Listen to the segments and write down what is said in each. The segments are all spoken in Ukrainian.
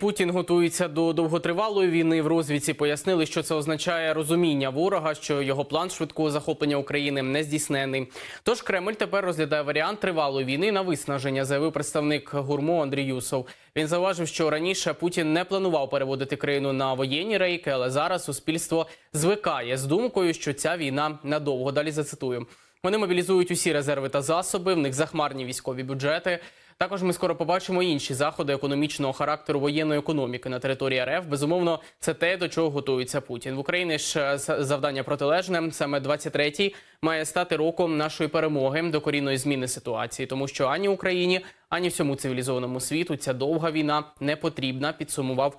Путін готується до довготривалої війни. В розвідці пояснили, що це означає розуміння ворога, що його план швидкого захоплення України не здійснений. Тож Кремль тепер розглядає варіант тривалої війни на виснаження, заявив представник гурмо Андрій Юсов. Він зауважив, що раніше Путін не планував переводити країну на воєнні рейки, але зараз суспільство звикає з думкою, що ця війна надовго. Далі зацитую. Вони мобілізують усі резерви та засоби. В них захмарні військові бюджети. Також ми скоро побачимо інші заходи економічного характеру воєнної економіки на території РФ. Безумовно, це те, до чого готується Путін. В Україні ж завдання протилежне. Саме 23-й має стати роком нашої перемоги до корінної зміни ситуації, тому що ані Україні, ані всьому цивілізованому світу ця довга війна не потрібна. Підсумував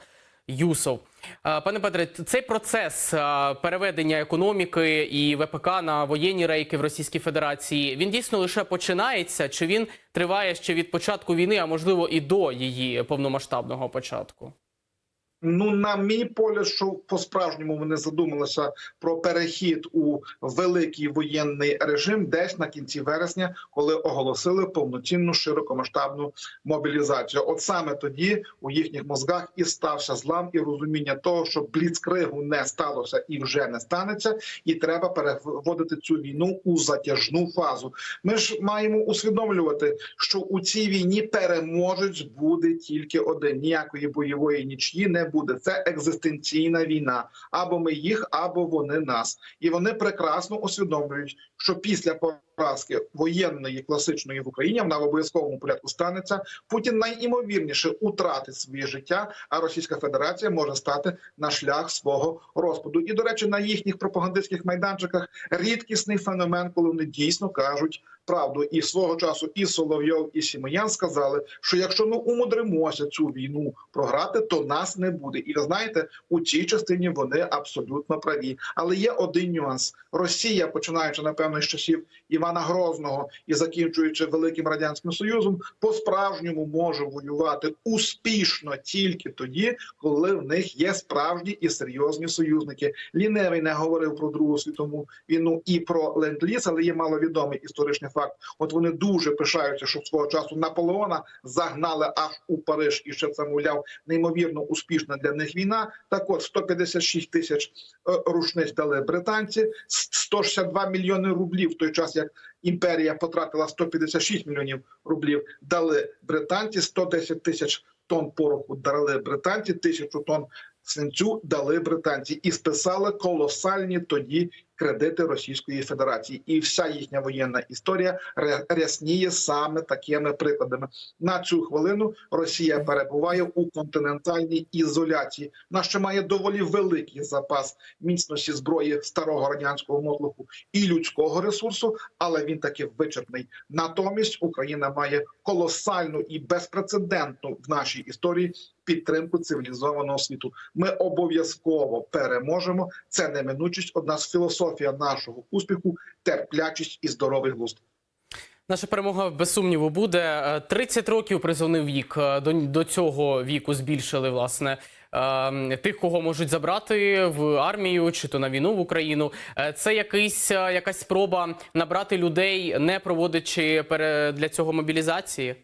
Юсов. Пане Петре, цей процес переведення економіки і ВПК на воєнні рейки в Російській Федерації він дійсно лише починається, чи він триває ще від початку війни, а можливо і до її повномасштабного початку? Ну, на мій погляд, що по-справжньому вони задумалися про перехід у великий воєнний режим десь на кінці вересня, коли оголосили повноцінну широкомасштабну мобілізацію. От саме тоді у їхніх мозгах і стався злам і розуміння того, що бліцкригу не сталося і вже не станеться, і треба переводити цю війну у затяжну фазу. Ми ж маємо усвідомлювати, що у цій війні переможець буде тільки один. Ніякої бойової нічні не буде. Це екзистенційна війна. Або ми їх, або вони нас. І вони прекрасно усвідомлюють, що після поразки воєнної класичної в Україні вона в обов'язковому порядку станеться. Путін найімовірніше утратить своє життя, а Російська Федерація може стати на шлях свого розпаду. І до речі, на їхніх пропагандистських майданчиках рідкісний феномен, коли вони дійсно кажуть правду. І свого часу і Соловйов, і Сімоян сказали, що якщо ми умудримося цю війну програти, то нас не буде. І ви знаєте, у цій частині вони абсолютно праві. Але є один нюанс: Росія, починаючи напевно з часів Івана Грозного і закінчуючи великим радянським союзом, по справжньому може воювати успішно тільки тоді, коли в них є справжні і серйозні союзники. Ліневий не говорив про Другу світову війну і про ленд-ліз, але є маловідомий історичний факт. От вони дуже пишаються, що свого часу Наполеона загнали аж у Париж, і ще це мовляв неймовірно успішна для них війна. Так от 156 тисяч е, рушниць дали британці, с- 162 мільйони рублів в той час, як імперія потратила 156 мільйонів рублів, дали британці 110 тисяч тонн пороху дали британці, тисячу тонн свинцю дали британці і списали колосальні тоді кредити Російської Федерації. І вся їхня воєнна історія рясніє саме такими прикладами. На цю хвилину Росія перебуває у континентальній ізоляції. Вона ще має доволі великий запас міцності зброї старого радянського мотлуху і людського ресурсу, але він таки вичерпний. Натомість Україна має колосальну і безпрецедентну в нашій історії підтримку цивілізованого світу. Ми обов'язково переможемо. Це неминучість. Одна з філософія нашого успіху терплячість і здоровий глузд. Наша перемога без сумніву буде. Е, 30 років призовний вік. Е, До, до цього віку збільшили власне е, тих, кого можуть забрати в армію чи то на війну в Україну. Е, Це якийсь е, якась спроба набрати людей, не проводячи для цього мобілізації.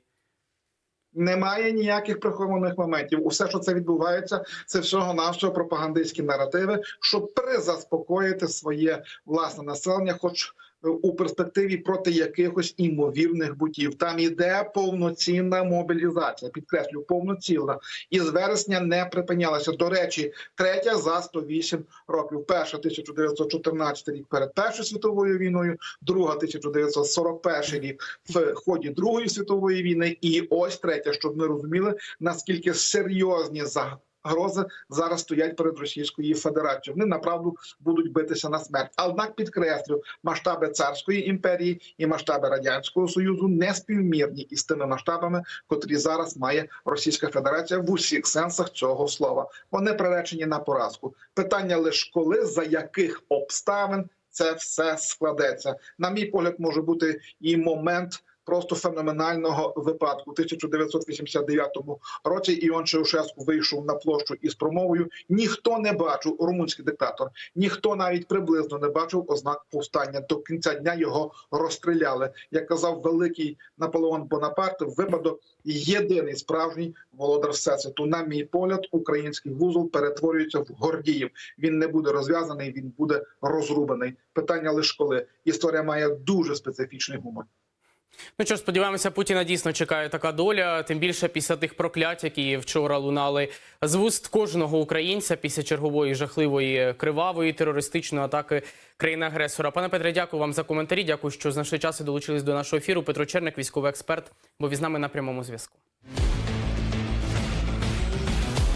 Немає ніяких прихованих моментів. Усе, що це відбувається, це всього навсього пропагандистські наративи, щоб призаспокоїти своє власне населення, хоч у перспективі проти якихось імовірних бутів. Там іде повноцінна мобілізація. Підкреслю, повноцінна і з вересня не припинялася. До речі, третя за 108 років. Перша 1914 рік перед Першою світовою війною, друга 1941 рік в ході Другої світової війни, і ось третя, щоб ми розуміли, наскільки серйозні загрози зараз стоять перед Російською Федерацією. Вони направду будуть битися на смерть. Однак підкреслю, масштаби царської імперії і масштаби радянського союзу не співмірні із тими масштабами, котрі зараз має Російська Федерація в усіх сенсах цього слова. Вони приречені на поразку. Питання лише коли, за яких обставин це все складеться. На мій погляд, може бути і момент просто феноменального випадку. У 1989 році Іон Чаушеску вийшов на площу із промовою. Ніхто не бачив румунський диктатор, ніхто навіть приблизно не бачив ознак повстання. До кінця дня його розстріляли. Як казав великий Наполеон Бонапарт, випадок єдиний справжній володар всесвіту. На мій погляд, український вузол перетворюється в Гордіїв. Він не буде розв'язаний, він буде розрубаний. Питання лише коли історія має дуже специфічний гумор. Ну що сподіваємося, Путіна дійсно чекає така доля. Тим більше після тих проклять, які вчора лунали з вуст кожного українця після чергової жахливої кривавої терористичної атаки країни-агресора. Пане Петре, дякую вам за коментарі. Дякую, що знайшли час і долучились до нашого ефіру. Петро Черник, військовий експерт, бо із нами на прямому зв'язку.